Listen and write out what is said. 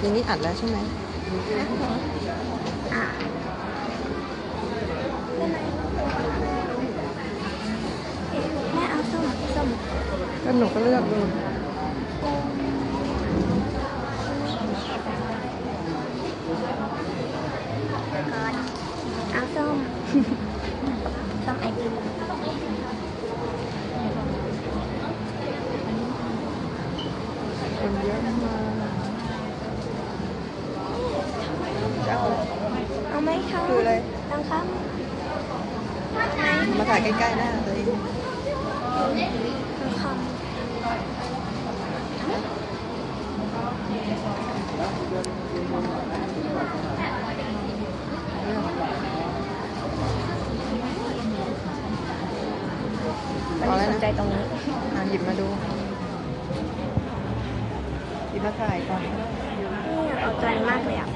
ทีนี้อัดแล้วใช่ไหมอะเป็นไรแม่เอาส้มส้มก็หนูก็เลือกดูก่อนเอาส้มส้มไอติมคนเยอะมาก จะเอาอะไรเอาไหมคะคืออะไรตังครับมาถ่ายใกล้ๆหน้าตัวเองตังคำพอแล้วสนใจนะตรงนี้อะหยิบมาดูหยิบมาถ่ายก่อนนี่อยากเอาใจมากเลยอะ